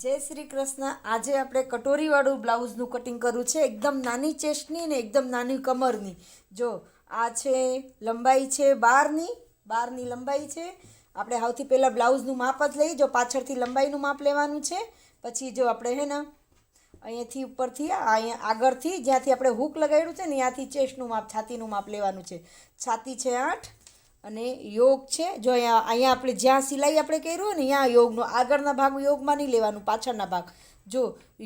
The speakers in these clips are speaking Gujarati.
જય શ્રી કૃષ્ણ. આજે આપણે કટોરીવાળું બ્લાઉઝનું કટિંગ કરવું છે. એકદમ નાની ચેસ્ટની ને એકદમ નાની કમરની. જો, આ છે, લંબાઈ છે બારની. બારની લંબાઈ છે. આપણે સૌથી પહેલાં બ્લાઉઝનું માપ જ લઈ, જો પાછળથી લંબાઈનું માપ લેવાનું છે. પછી જો આપણે હે ને, અહીંયાથી ઉપરથી અહીંયા આગળથી, જ્યાંથી આપણે હૂક લગાડ્યું છે ને, ત્યાંથી ચેસ્ટનું માપ, છાતીનું માપ લેવાનું છે. છાતી છે આઠ અને યોગ છે. જો અહીંયા અહીંયા આપણે જ્યાં સિલાઈ આપણે કર્યું હોય ને, ત્યાં યોગનો આગળના ભાગ યોગમાં નહીં લેવાનું, પાછળના ભાગ. જો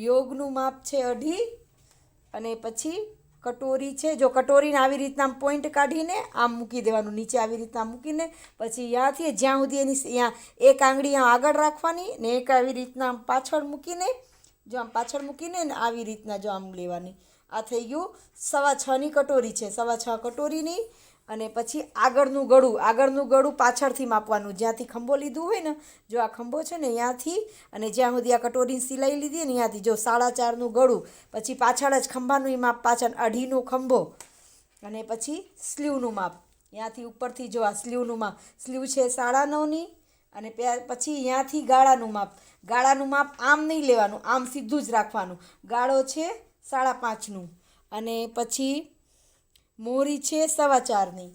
યોગનું માપ છે અઢી અને પછી કટોરી છે. જો કટોરીને આવી રીતના પોઈન્ટ કાઢીને આમ મૂકી દેવાનું, નીચે આવી રીતના મૂકીને, પછી ત્યાંથી જ્યાં સુધી એની ત્યાં એક આંગળી આગળ રાખવાની ને એક આવી રીતના પાછળ મૂકીને, જો આમ પાછળ મૂકીને ને આવી રીતના જો આમ લેવાની. આ થઈ ગયું સવા છની કટોરી છે. સવા છ કટોરીની અને પછી આગળનું ગળું આગળનું ગળું પાછળથી માપવાનું. જ્યાંથી ખંભો લીધું હોય ને, જો આ ખંભો છે ને ત્યાંથી અને જ્યાં સુધી આ કટોરીની સિલાઈ લીધી ને ત્યાંથી જો સાડા ચારનું ગળું, પછી પાછળ જ ખંભાનું એ માપ પાછળ, અઢીનો ખંભો, અને પછી સ્લીવનું માપ. ત્યાંથી ઉપરથી જો આ સ્લીવનું માપ, સ્લીવ છે સાડા નવની, અને પછી ત્યાંથી ગાળાનું માપ. ગાળાનું માપ આમ નહીં લેવાનું, આમ સીધું જ રાખવાનું. ગાળો છે સાડા પાંચનું. અને પછી મોરી છે સવા ચારની.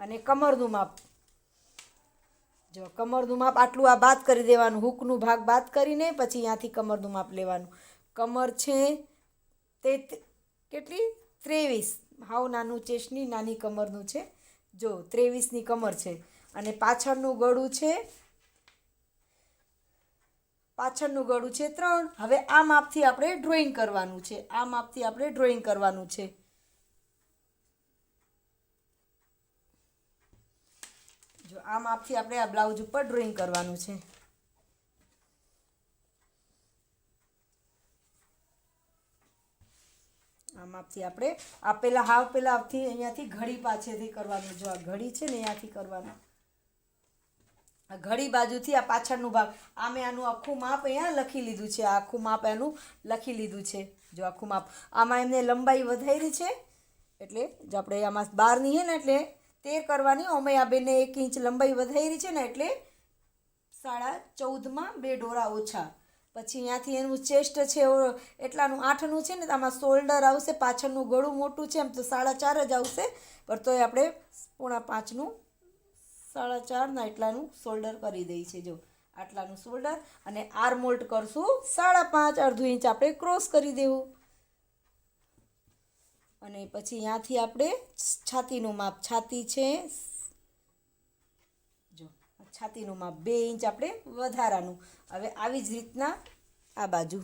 અને કમરનું માપ. જો કમરનું માપ આટલું આ બાદ કરી દેવાનું, હૂકનું ભાગ બાદ કરીને પછી ત્યાંથી કમરનું માપ લેવાનું. કમર છે તે કેટલી? ત્રેવીસ. હાવ નાનું ચેસ્ટની નાની કમરનું છે. જો, ત્રેવીસની કમર છે. અને પાછળનું ગળું છે, પાછળનું ગળું છે ત્રણ. હવે આ માપથી આપણે ડ્રોઈંગ કરવાનું છે. આ માપથી આપણે ડ્રોઈંગ કરવાનું છે. આ માપથી આપણે આ બ્લાઉઝ ઉપર ડ્રોઈંગ કરવાનું છે. આ માપથી આપણે આ પેલા હાવ પેલાથી અહીંયાથી ઘડી પાછળથી કરવાનું, જો આ ઘડી છે ને અહીંયાથી કરવાનું. આ ઘડી બાજુથી આ પાછળનું ભાગ. આ મેં આનું આખું માપ અહીંયા લખી લીધું છે. આખું માપ એનું લખી લીધું છે. જો આખું માપ. આમાં એમને લંબાઈ વધારી છે. એટલે જો આપણે આમાં બારની છે ને એટલે તેર કરવાની આ બેને એક ઇંચ લંબાઈ વધારી છે ને એટલે સાડા ચૌદમાં બે ડોરા ઓછા. પછી ત્યાંથી એનું ચેસ્ટ છે એટલાનું આઠનું છે ને, તો આમાં શોલ્ડર આવશે, પાછળનું ગળું મોટું છે એમ, તો સાડા ચાર જ આવશે. પણ તોય આપણે પોણા પાંચનું, સાડા ચારના એટલાનું શોલ્ડર કરી દઈએ છીએ. જો, આટલાનું શોલ્ડર અને આર્મોલ્ટ કરશું. સાડા પાંચ, અડધું ઇંચ આપણે ક્રોસ કરી દેવું. અને પછી ત્યાંથી આપણે છાતીનું માપ, છાતી છે, જો, છાતીનું માપ બે ઇંચ આપણે વધારાનું. હવે આવી જ રીતના આ બાજુ.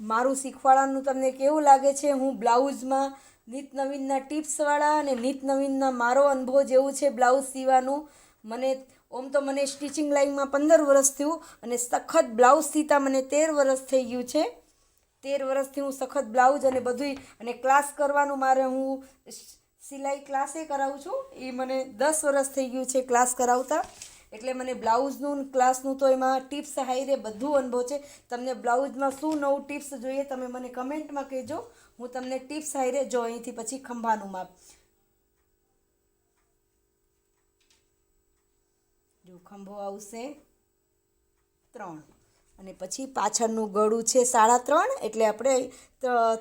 મારું શીખવાડવાનું તમને કેવું લાગે છે? હું બ્લાઉઝમાં નિત નવીનના ટિપ્સવાળા અને નિત નવીનના મારો અનુભવ જેવું છે બ્લાઉઝ સીવાનું. મને ઓમ તો મને સ્ટિચિંગ લાઈનમાં પંદર વર્ષ થયું અને સખત બ્લાઉઝ સીતા મને તેર વર્ષ થઈ ગયું છે. તેર વર્ષથી હું સખત બ્લાઉઝ અને બધુંય, અને ક્લાસ કરવાનું મારે હું સિલાઈ ક્લાસે કરાવું છું. એ મને દસ વર્ષ થઈ ગયું છે ક્લાસ કરાવતા. એટલે મને બ્લાઉઝનું ક્લાસનું તો એમાં ટિપ્સ હાઈરે બધું અનુભવ છે. તમને બ્લાઉઝમાં શું નવું ટિપ્સ જોઈએ તમે મને કમેન્ટમાં કહેજો. હું તમને ટિપ્સ હાઈરે જો અહીંથી પછી ખંભાનું માપ. જો ખંભો આવશે ત્રણ. અને પછી પાછળનું ગળું છે સાડા ત્રણ, એટલે આપણે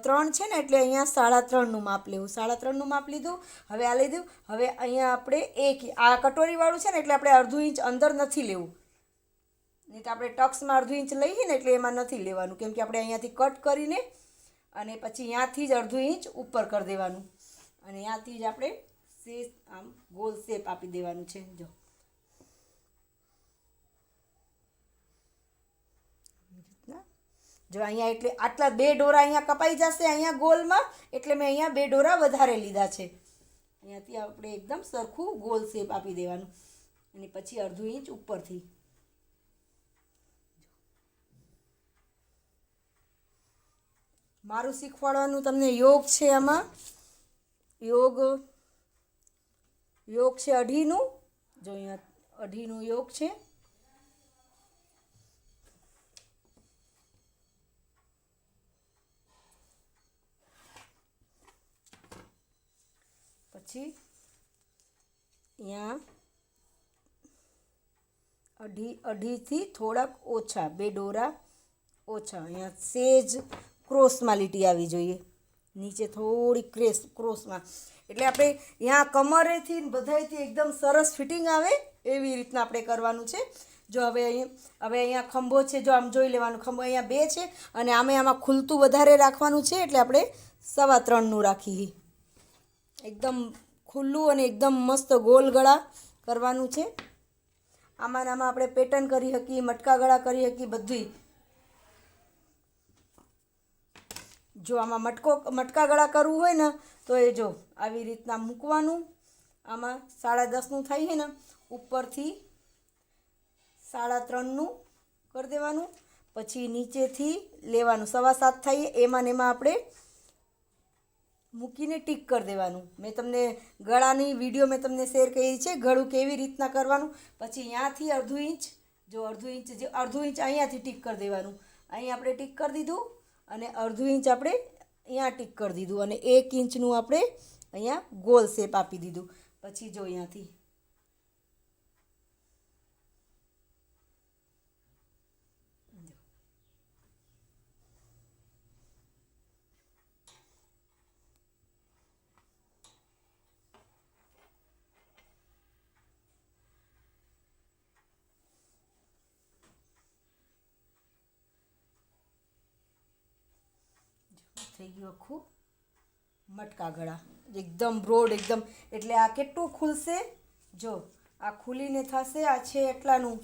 ત્રણ છે ને એટલે અહીંયા સાડા ત્રણનું માપ લેવું. સાડા ત્રણનું માપ લીધું, હવે આ લીધું હવે અહીંયા આપણે એક, આ કટોરીવાળું છે ને એટલે આપણે અડધું ઇંચ અંદર નથી લેવું. નહીં તો આપણે ટક્સમાં અડધું ઇંચ લઈએ ને એટલે એમાં નથી લેવાનું, કેમ કે આપણે અહીંયાથી કટ કરીને અને પછી ત્યાંથી જ અડધું ઇંચ ઉપર કરી દેવાનું. અને ત્યાંથી જ આપણે શેપ, આમ ગોલ શેપ આપી દેવાનું છે. જો. રીતના. જો અહીંયા એટલે આટલા બે ડોરા અહીંયા કપાઈ જશે અહીંયા ગોલમાં, એટલે મેં અહીંયા બે ડોરા વધારે લીધા છે. અહીંયાથી આપણે એકદમ સરખું ગોલ શેપ આપી દેવાનું. અને પછી અડધું ઇંચ ઉપરથી. મારું શીખવાડવાનું તમને યોગ છે આમાં. યોગ યોગ છે અઢીનું. જો અહીંયા અઢીનું યોગ છે. પછી અહીંયા અઢી, અઢીથી થોડાક ઓછા, બે ડોરા ઓછા. અહીંયા સેજ ક્રોસમાં લીટી આવી જોઈએ. નીચે થોડી ક્રેસ, ક્રોસમાં. એટલે આપણે અહીંયા કમરેથી બધાથી એકદમ સરસ ફિટિંગ આવે એવી રીતના આપણે કરવાનું છે. જો હવે અહીં, હવે અહીંયા ખંભો છે, જો આમ જોઈ લેવાનું. ખંભો અહીંયા બે છે અને આમે આમાં ખુલતું વધારે રાખવાનું છે એટલે આપણે સવા ત્રણનું રાખીએ. એકદમ ખુલ્લું અને એકદમ મસ્ત ગોલ ગળા કરવાનું છે. આમાં આમાં આપણે પેટર્ન કરી શકીએ, મટકા ગળા કરી શકીએ બધુંય જો આમાં મટકો, મટકા ગળા કરવું હોય ને, તો એ જો આવી રીતના મૂકવાનું. આમાં સાડા દસનું થાય છે ને, ઉપરથી સાડા ત્રણનું કરી દેવાનું. પછી નીચેથી લેવાનું. સવા સાત થાય, એમાં ને એમાં આપણે મૂકીને ટીક કરી દેવાનું. મેં તમને ગળાની વીડિયો મેં તમને શેર કરી છે, ગળું કેવી રીતના કરવાનું. પછી અહીંયાથી અડધું ઇંચ, જો અડધું ઇંચ જે, અડધું ઇંચ અહીંયાથી ટીક કરી દેવાનું. અહીં આપણે ટીક કરી દીધું અને અડધું ઇંચ આપણે અહીંયા ટીક કરી દીધું અને એક ઇંચનું આપણે અહીંયા ગોલ શેપ આપી દીધું. પછી જો અહીંયાથી થઈ ગયું આખું મટકા ગળા. એકદમ બ્રોડ એકદમ. એટલે આ કેટલું ખુલશે? જો, આ ખુલીને થશે, આ છે એટલાનું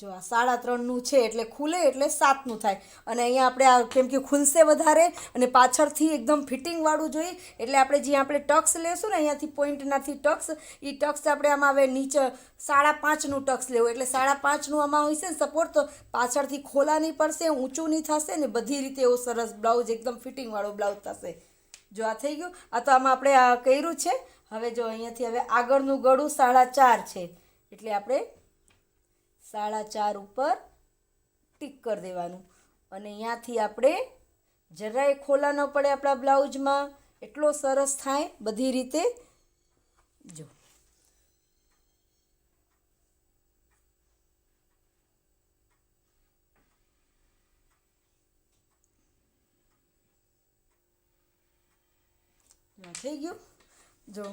જો આ સાડા ત્રણનું છે એટલે ખુલે એટલે સાતનું થાય. અને અહીંયા આપણે આ કેમ કે ખુલશે વધારે અને પાછળથી એકદમ ફિટિંગવાળું જોઈએ. એટલે આપણે જે આપણે ટક્સ લેશું ને અહીંયાથી પોઈન્ટનાથી ટક્સ એ ટક્સ આપણે આમાં હવે નીચે સાડા પાંચનું ટક્સ લેવું. એટલે સાડા પાંચનું આમાં હોય છે ને સપોર્ટ તો પાછળથી ખોલા નહીં પડશે ઊંચું નહીં થશે ને બધી રીતે એવો સરસ બ્લાઉઝ, એકદમ ફિટિંગવાળો બ્લાઉઝ થશે. જો આ થઈ ગયું. આ તો આમાં આપણે આ કર્યું છે. હવે જો અહીંયાથી હવે આગળનું ગળું સાડા ચાર છે. એટલે આપણે સાડા ચાર ઉપર ટીક કરી દેવાનું. અને અહીંયાથી આપણે જરાય ખોલા ન પડે આપણા બ્લાઉઝમાં. એટલો સરસ થાય બધી રીતે. જો. થઈ ગયું. જો.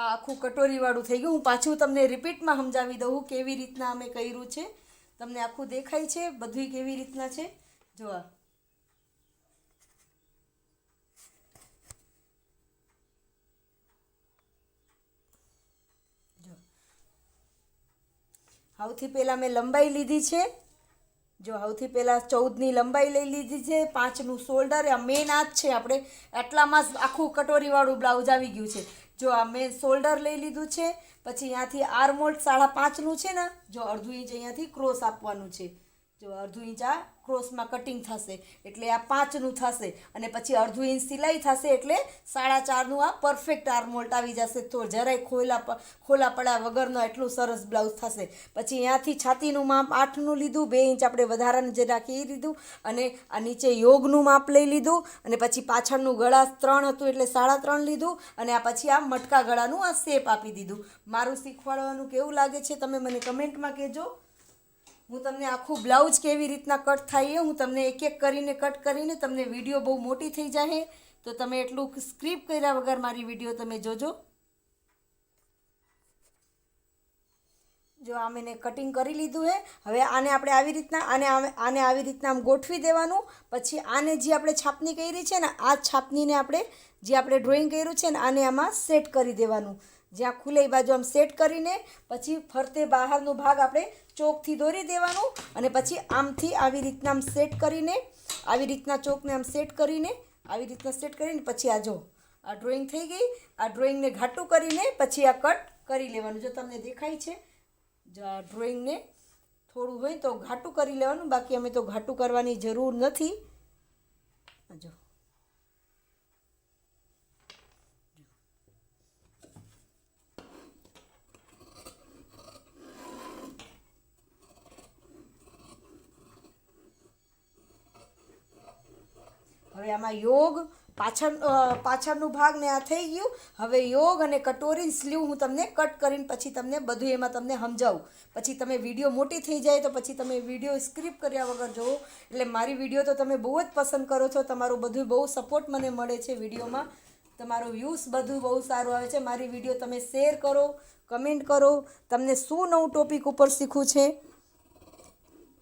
આખું કટોરીવાળું થઈ ગયું. હું પાછું તમને રિપીટમાં સમજાવી દઉં કેવી રીતના અમે કર્યું છે. તમને આખું દેખાય છે બધું કેવી રીતના છે. જોવા. સૌથી પહેલાં મેં લંબાઈ લીધી છે. જો, સૌથી પહેલાં ચૌદની લંબાઈ લઈ લીધી છે. પાંચનું શોલ્ડર આ મેન આ જ છે. આપણે આટલામાં આખું કટોરીવાળું બ્લાઉઝ આવી ગયું છે. જો આ મેં શોલ્ડર લઈ લીધું છે, પછી અહીંયાથી આર્મોલ્ડ સાડા પાંચનું છે ને, જો અડધું ઇંચ અહીંયાથી ક્રોસ આપવાનું છે. જો અડધું ઇંચ આ ક્રોસમાં કટિંગ થશે, એટલે આ પાંચનું થશે, અને પછી અડધું ઇંચ સિલાઈ થશે, એટલે સાડા ચારનું આ પરફેક્ટ આર્મોલ્ટ આવી જશે. તો જરાય ખોલા ખોલા પડ્યા વગરનો એટલું સરસ બ્લાઉઝ થશે. પછી અહીંયાથી છાતીનું માપ આઠનું લીધું, બે ઇંચ આપણે વધારાનું જે રાખી એ લીધું, અને આ નીચે યોગનું માપ લઈ લીધું, અને પછી પાછળનું ગળા ત્રણ હતું એટલે સાડા ત્રણ લીધું, અને આ પછી આ મટકા ગળાનું આ શેપ આપી દીધું. મારું શીખવાડવાનું કેવું લાગે છે, તમે મને કમેન્ટમાં કહેજો. હું તમને આખું બ્લાઉઝ કેવી રીતના કટ થાય એ હું તમને એક એક કરીને કટ કરીને તમને વીડિયો બહુ મોટી થઈ જાય તો તમે એટલું સ્ક્રીપ કર્યા વગર મારી વીડિયો તમે જોજો. જો આ મેં કટિંગ કરી લીધું હે. હવે આને આપણે આવી રીતના, આને આને આવી રીતના આમ ગોઠવી દેવાનું. પછી આને જે આપણે છાપની કરી છે ને, આ છાપનીને આપણે જે આપણે ડ્રોઈંગ કર્યું છે ને, આને આમાં સેટ કરી દેવાનું. જ્યાં ખુલે એ બાજુ આમ સેટ કરીને પછી ફરતે બહારનો ભાગ આપણે ચોકથી દોરી દેવાનો અને પછી આમથી આવી રીતના આમ સેટ કરીને, આવી રીતના ચોકને આમ સેટ કરીને, આવી રીતના સેટ કરીને પછી આ જો, આ ડ્રોઈંગ થઈ ગઈ. આ ડ્રોઈંગને ઘાટું કરીને પછી આ કટ કરી લેવાનું. જો તમને દેખાય છે, જો આ ડ્રોઈંગને થોડું હોય તો ઘાટું કરી લેવાનું. બાકી અમે તો ઘાટું કરવાની જરૂર નથી. જો. હવે આમાં યોગ પાછળ પાછળનું ભાગ ને આ થઈ ગયું. હવે યોગ અને કટોરી સ્લીવ હું તમને કટ કરીને પછી તમને બધું એમાં તમને સમજાવું. પછી તમે વીડિયો મોટી થઈ જાય તો પછી તમે વીડિયો સ્ક્રિપ કર્યા વગર જુઓ એટલે મારી વીડિયો તો તમે બહુ જ પસંદ કરો છો. તમારું બધું બહુ સપોર્ટ મને મળે છે વિડીયોમાં. તમારું વ્યૂઝ બધું બહુ સારું આવે છે. મારી વીડિયો તમે શેર કરો કમેન્ટ કરો. તમને શું નવું ટોપિક ઉપર શીખવું છે?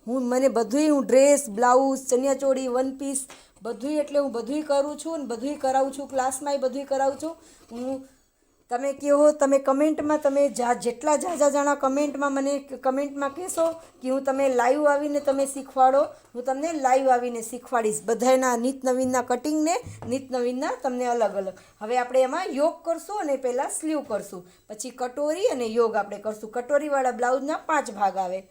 હું, મને બધુંય હું ડ્રેસ બ્લાઉઝ ચણિયાચોળી વન પીસ બધુંય એટલે હું બધુંય કરું છું ને બધુંય કરાવું છું. ક્લાસમાંય બધુંય કરાવું છું. હું, તમે કહો, તમે કમેન્ટમાં, તમે જા, જેટલા જાજા જણા કમેન્ટમાં મને કમેન્ટમાં કહેશો કે હું તમે લાઈવ આવીને તમે શીખવાડો, હું તમને લાઈવ આવીને શીખવાડીશ. બધાના નિત નવીનના કટિંગને નિત નવીનના તમને અલગ અલગ. હવે આપણે એમાં યોગ કરશું અને પહેલાં સ્લીવ કરશું. પછી કટોરી અને યોગ આપણે કરશું. કટોરીવાળા બ્લાઉઝના પાંચ ભાગ આવે.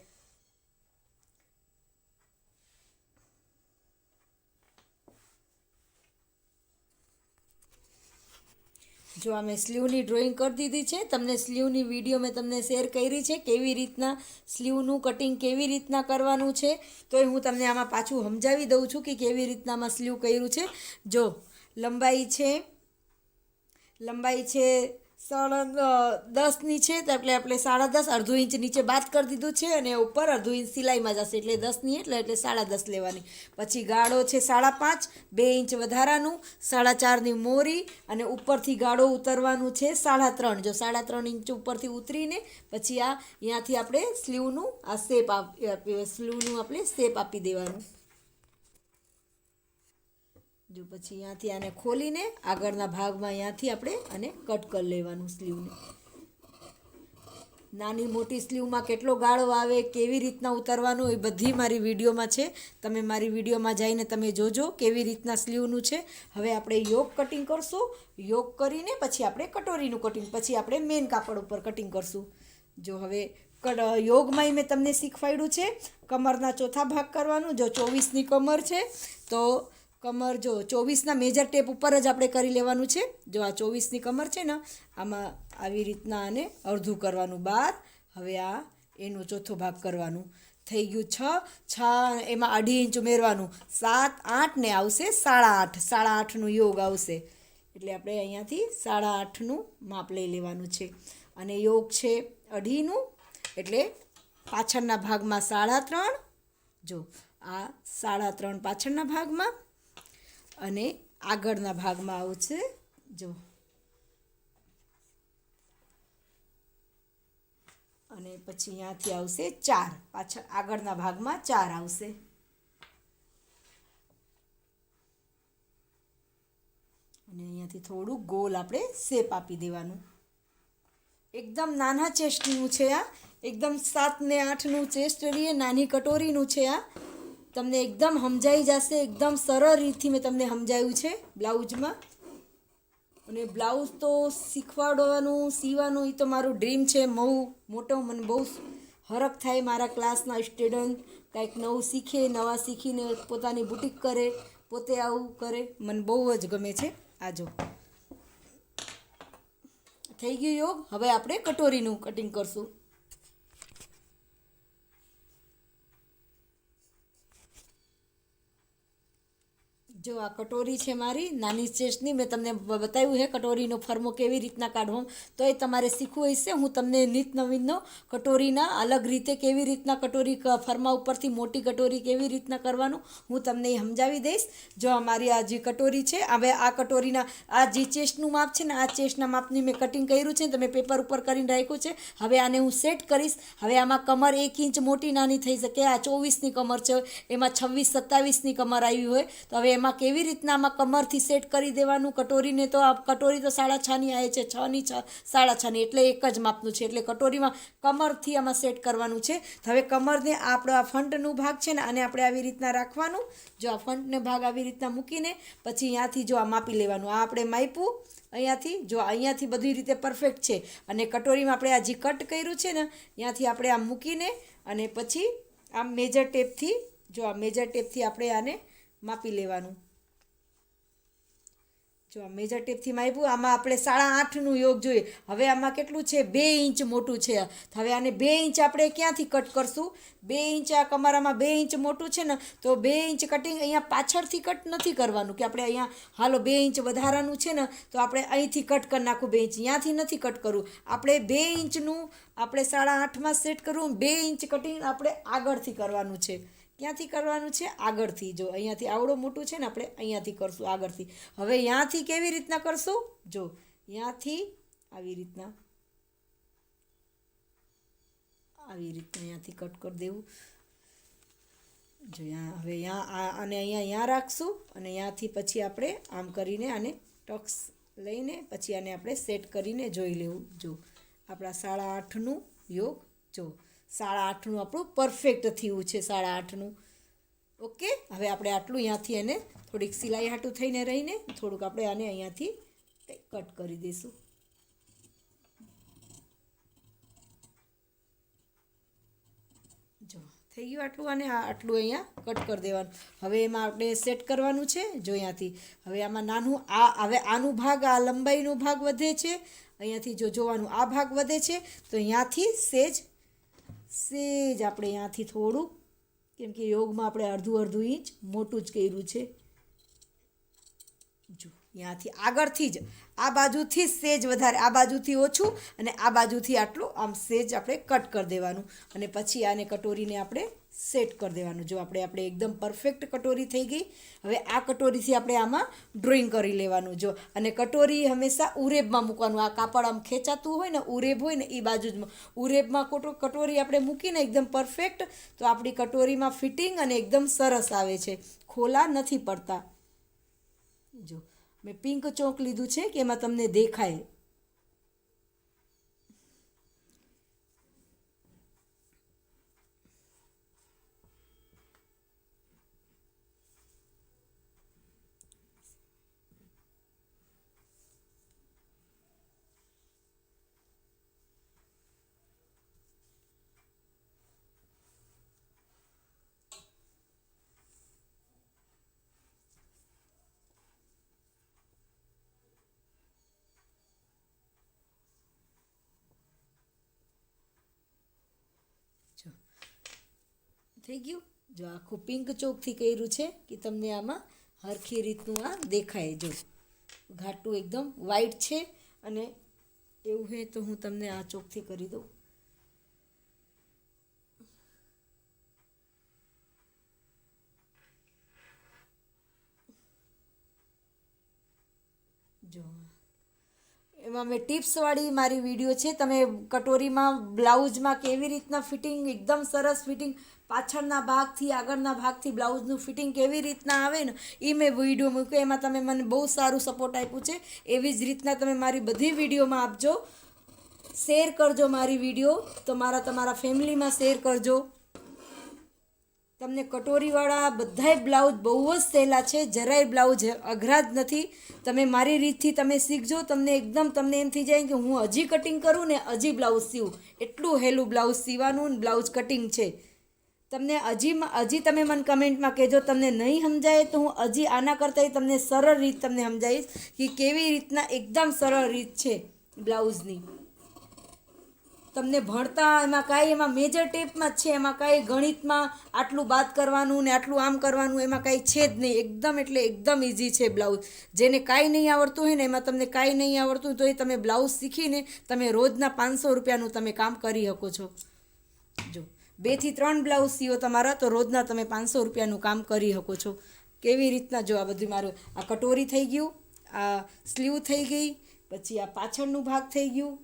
જો અમે સ્લીવની ડ્રોઈંગ કરી દીધી છે, તમને સ્લીવની વીડિયો મેં તમને શેર કરી છે, કેવી રીતના સ્લીવનું કટિંગ કેવી રીતના કરવાનું છે તો હું તમને આમાં પાછું સમજાવી દઉં છું કે કેવી રીતના આમાં સ્લીવ કર્યું છે. જો, લંબાઈ છે લંબાઈ છે સાડા દસની છે તો એટલે આપણે સાડા દસ, અડધો ઇંચ નીચે બાદ કરી દીધું છે અને ઉપર અડધો ઇંચ સિલાઈમાં જશે. એટલે દસની એટલે એટલે સાડા દસ લેવાની. પછી ગાળો છે સાડા પાંચ, બે ઇંચ વધારાનું, સાડા ચારની મોરી અને ઉપરથી ગાળો ઉતરવાનું છે સાડા ત્રણ. જો સાડા ત્રણ ઇંચ ઉપરથી ઉતરીને પછી આ અહીંયાથી આપણે સ્લીવનું, આ શેપ આપી સ્લીવનું આપણે શેપ આપી દેવાનું. જો પછી અહીંયાથી આને ખોલીને આગળના ભાગમાં અહીંયાથી આપણે આને કટ કરી લેવાનું સ્લીવને. નાની મોટી સ્લીવમાં કેટલો ગાળો આવે, કેવી રીતના ઉતારવાનું એ બધી મારી વિડીયોમાં છે. તમે મારી વિડીયોમાં જઈને તમે જોજો કેવી રીતના સ્લીવનું છે. હવે આપણે યોગ કટિંગ કરશું. યોગ કરીને પછી આપણે કટોરીનું કટિંગ, પછી આપણે મેન કાપડ ઉપર કટિંગ કરશું. જો હવે યોગમાંય મેં તમને શીખવાડ્યું છે. કમરના ચોથા ભાગ કરવાનું, જો ચોવીસની કમર છે, તો કમર જો ચોવીસના મેજર ટેપ ઉપર જ આપણે કરી લેવાનું છે. જો આ ચોવીસની કમર છે ને, આમાં આવી રીતના આને અડધું કરવાનું બાર. હવે આ એનો ચોથો ભાગ કરવાનું. થઈ ગયું છ. છ એમાં અઢી ઇંચ ઉમેરવાનું. સાત, આઠ ને આવશે સાડા આઠ. સાડા આઠનું યોગ આવશે. એટલે આપણે અહીંયાથી સાડા આઠનું માપ લઈ લેવાનું છે. અને યોગ છે અઢીનું. એટલે પાછળના ભાગમાં સાડા ત્રણ. જો આ સાડા ત્રણ પાછળના ભાગમાં અને આગળના ભાગમાં આવશે જો. અને પછી અહીંયાથી આવશે ચાર. પાછળ આગળના ભાગમાં ચાર આવશે. અને અહીંયાથી થોડું ગોલ આપણે શેપ આપી દેવાનું. એકદમ નાના ચેસ્ટનું છે આ. એકદમ સાત ને આઠનું ચેસ્ટ રહીએ નાની કટોરીનું છે આ. તમને એકદમ સમજાઈ જશે, એકદમ સરળ રીતથી મેં તમને સમજાવ્યું છે બ્લાઉઝમાં. અને બ્લાઉઝ તો શીખવાડવાનું, સીવાનું એ તો મારું ડ્રીમ છે. બહુ મોટો મને બહુ હરખ થાય મારા ક્લાસના સ્ટુડન્ટ. કંઈક નવું શીખે, નવા શીખીને પોતાની બુટીક કરે, પોતે આવું કરે. મને બહુ જ ગમે છે. આજો થઈ ગયું યોગ? હવે આપણે કટોરીનું કટિંગ કરશું. જો આ કટોરી છે મારી, નાની ચેસ્ટની મેં તમને બતાવ્યું છે કટોરીનો ફરમો કેવી રીતના કાઢવો. તો એ તમારે શીખવું હશે, હું તમને નિત નવીનનો કટોરીના અલગ રીતે કેવી રીતના કટોરી ફર્મા ઉપરથી મોટી કટોરી કેવી રીતના કરવાનું, હું તમને એ સમજાવી દઈશ. જો અમારી આ જે કટોરી છે હવે આ કટોરીના, આ જે ચેસ્ટનું માપ છે ને, આ ચેસ્ટના માપની મેં કટિંગ કર્યું છે તમે પેપર ઉપર કરીને રાખ્યું છે. હવે આને હું સેટ કરીશ. હવે આમાં કમર એક ઇંચ મોટી નાની થઈ શકે, આ ચોવીસની કમર છે, એમાં છવ્વીસ, સત્તાવીસની કમર આવી હોય. તો હવે એમાં કેવી રીતના આમાં કમરથી સેટ કરી દેવાનું? કટોરીને તો આ કટોરી તો સાડા છની આવે છે છની છ, સાડા છની એટલે એક જ માપનું છે. એટલે કટોરીમાં કમરથી આમાં સેટ કરવાનું છે. હવે કમરને આપણો આ ફંટનું ભાગ છે ને, આને આપણે આવી રીતના રાખવાનું. જો આ ફંટને ભાગ આવી રીતના મૂકીને પછી અહીંયાથી જો આ માપી લેવાનું. આ આપણે માપ્યું, અહીંયાથી, જો અહીંયાથી બધી રીતે પરફેક્ટ છે. અને કટોરીમાં આપણે આ જે કટ કર્યું છે ને, ત્યાંથી આપણે આમ મૂકીને અને પછી આમ મેજર ટેપથી જો આ મેજર ટેપથી આપણે આને માપી લેવાનું. જો મેજર ટેપથી માપ્યું આમાં આપણે સાડા આઠનું યોગ જોઈએ. હવે આમાં કેટલું છે? બે ઇંચ મોટું છે. હવે આને બે ઇંચ આપણે ક્યાંથી કટ કરશું? બે ઇંચ આ કમરામાં બે ઇંચ મોટું છે ને, તો બે ઇંચ કટિંગ અહીંયા પાછળથી કટ નથી કરવાનું, કે આપણે અહીંયા હાલો બે ઇંચ વધારાનું છે ને, તો આપણે અહીંથી કટ કરી નાખું બે ઇંચ. અહીંયાથી નથી કટ કરવું આપણે બે ઇંચનું આપણે સાડા આઠમાં સેટ કરવું બે ઇંચ કટિંગ આપણે આગળથી કરવાનું છે. ક્યાંથી કરવાનું છે? આગળથી. જો અહીંયાથી આવડો મોટું છે ને, આપણે અહીંયાથી કરશું આગળથી. હવે અહીંયાથી કેવી રીતના કરશું? જો ત્યાંથી આવી રીતના. આવી રીતના અહીંયાથી કટ કરી દેવું. જો ત્યાં હવે ત્યાં અને અહીંયા ત્યાં રાખશું અને ત્યાંથી પછી આપણે આમ કરીને આને ટક્સ લઈને પછી આને આપણે સેટ કરીને જોઈ લેવું. જો, આપણા સાડા આઠનું યોગ. જો સાડા આઠનું આપણું પરફેક્ટ થયું છે સાડા આઠનું. ઓકે હવે આપણે આટલું અહીંયાથી એને થોડીક સિલાઈ હાટું થઈને રહીને થોડુંક આપણે આને અહીંયાથી કટ કરી દઈશું. જો, થઈ ગયું આટલું અને આટલું અહીંયા કટ કરી દેવાનું. હવે એમાં આપણે સેટ કરવાનું છે, જો અહીંયાથી હવે આમાં નાનું, આ, હવે આનું ભાગ, આ લંબાઈનો ભાગ વધે છે. અહીંયાથી જો જોવાનું, આ ભાગ વધે છે, તો અહીંયાથી સેજ સેજ આપણે અહીંયાથી થોડુંક કેમ કે યોગમાં આપણે અડધું અડધું ઇંચ મોટું જ કર્યું છે. અહીંયાથી આગળથી જ. આ બાજુથી સેજ વધારે, આ બાજુથી ઓછું અને આ બાજુથી આટલું. આમ સેજ આપણે કટ કરી દેવાનું અને પછી આને કટોરીને આપણે સેટ કરી દેવાનું. જો આપણે આપણે એકદમ પરફેક્ટ કટોરી થઈ ગઈ, હવે આ કટોરીથી આપણે આમાં ડ્રોઈંગ કરી લેવાનું. જો, અને કટોરી હંમેશા ઉરેબમાં મૂકવાનું. આ કાપડ આમ ખેંચાતું હોય ને, ઉરેબ હોય ને, એ બાજુ જ ઉરેબમાં કોટો, કટોરી આપણે મૂકીને એકદમ પરફેક્ટ, તો આપણી કટોરીમાં ફિટિંગ અને એકદમ સરસ આવે છે. ખોલા નથી પડતા. જો મેં પિંક ચોક લીધું છે કે એમાં તમને દેખાય જો થઈ ગયું. જો આખું પિંક ચોકથી કર્યું છે કે તમને આમાં હરખી રીતનું આ દેખાય જો. ઘાટું એકદમ વ્હાઈટ છે અને એવું હે તો હું તમને આ ચોકથી કરી દઉં. એમાં મેં ટિપ્સવાળી મારી વીડિયો છે. તમે કટોરીમાં બ્લાઉઝમાં કેવી રીતના ફિટિંગ, એકદમ સરસ ફિટિંગ પાછળના ભાગથી, આગળના ભાગથી બ્લાઉઝનું ફિટિંગ કેવી રીતના આવે ને એ મેં વીડિયો મૂક્યો. એમાં તમે મને બહુ સારું સપોર્ટ આપ્યું છે. એવી જ રીતના તમે મારી બધી વિડીયોમાં આપજો. શેર કરજો મારી વીડિયો તમારા તમારા ફેમિલીમાં શેર કરજો. તમને કટોરીવાળા બધાય બ્લાઉઝ બહુ જ સહેલા છે. જરાય બ્લાઉઝ અઘરા જ નથી. તમે મારી રીતથી તમે શીખજો. તમને એકદમ, તમને એમ થઈ જાય કે હું હજી કટિંગ કરું ને હજી બ્લાઉઝ સીવું. એટલું હેલું બ્લાઉઝ સીવાનું બ્લાઉઝ કટિંગ છે. તમને હજી હજી તમે મને કમેન્ટમાં કહેજો, તમને નહીં સમજાય તો હું હજી આના કરતાં તમને સરળ રીત તમને સમજાવીશ કે કેવી રીતના એકદમ સરળ રીત છે બ્લાઉઝની. તમને ભણતા એમાં કાંઈ એમાં મેજર ટેપમાં જ છે, એમાં કાંઈ ગણિતમાં આટલું બાદ કરવાનું ને આટલું આમ કરવાનું એમાં કાંઈ છે જ નહીં. એકદમ એટલે એકદમ ઇઝી છે બ્લાઉઝ. જેને કાંઈ નહીં આવડતું હોય ને એમાં તમને કાંઈ નહીં આવડતું તો એ તમે બ્લાઉઝ શીખીને તમે રોજના પાંચસો રૂપિયાનું તમે કામ કરી શકો છો. જો. બેથી ત્રણ બ્લાઉઝ સીવો તમારા, તો રોજના તમે પાંચસો રૂપિયાનું કામ કરી શકો છો. કેવી રીતના? જો આ બધું મારું, આ કટોરી થઈ ગયું, આ સ્લીવ થઈ ગઈ, પછી આ પાછળનું ભાગ થઈ ગયું,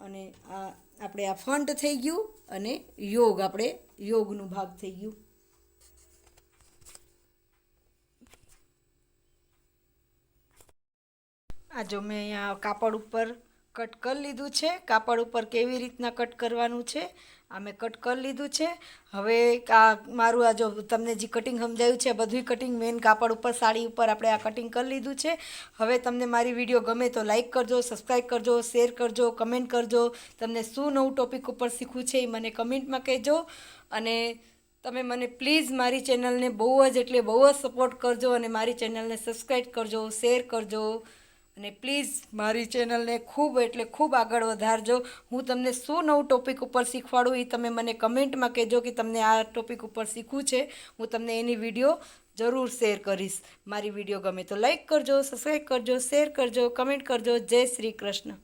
અને આ આપણે આ ફંટ થઈ ગયું, અને યોગ, આપણે યોગનું ભાગ થઈ ગયું. આ જો મેં અહીંયા કાપડ ઉપર કટ કરી લીધું છે. કાપડ ઉપર કેવી રીતના કટ કરવાનું છે? આ મેં કટ કરી લીધું છે. હવે આ મારું આ જો તમને જે કટિંગ સમજાયું છે બધું કટિંગ મેન કાપડ ઉપર, સાડી ઉપર આપણે આ કટિંગ કરી લીધું છે. હવે તમને મારી વીડિયો ગમે તો લાઇક કરજો સબસ્ક્રાઈબ કરજો શેર કરજો કમેન્ટ કરજો. તમને શું નવું ટોપિક ઉપર શીખવું છે એ મને કમેન્ટમાં કહેજો. અને તમે મને પ્લીઝ મારી ચેનલને બહુ જ એટલે બહુ જ સપોર્ટ કરજો અને મારી ચેનલને સબસ્ક્રાઈબ કરજો શેર કરજો. અને પ્લીઝ મારી ચેનલને ખૂબ એટલે ખૂબ આગળ વધારજો. હું તમને શું નવું ટોપિક ઉપર શીખવાડું એ તમે મને કમેન્ટમાં કહેજો કે તમને આ ટોપિક ઉપર શીખવું છે. હું તમને એની વીડિયો જરૂર શેર કરીશ. મારી વીડિયો ગમે તો લાઈક કરજો સબસ્ક્રાઈબ કરજો શેર કરજો કમેન્ટ કરજો. જય શ્રી કૃષ્ણ.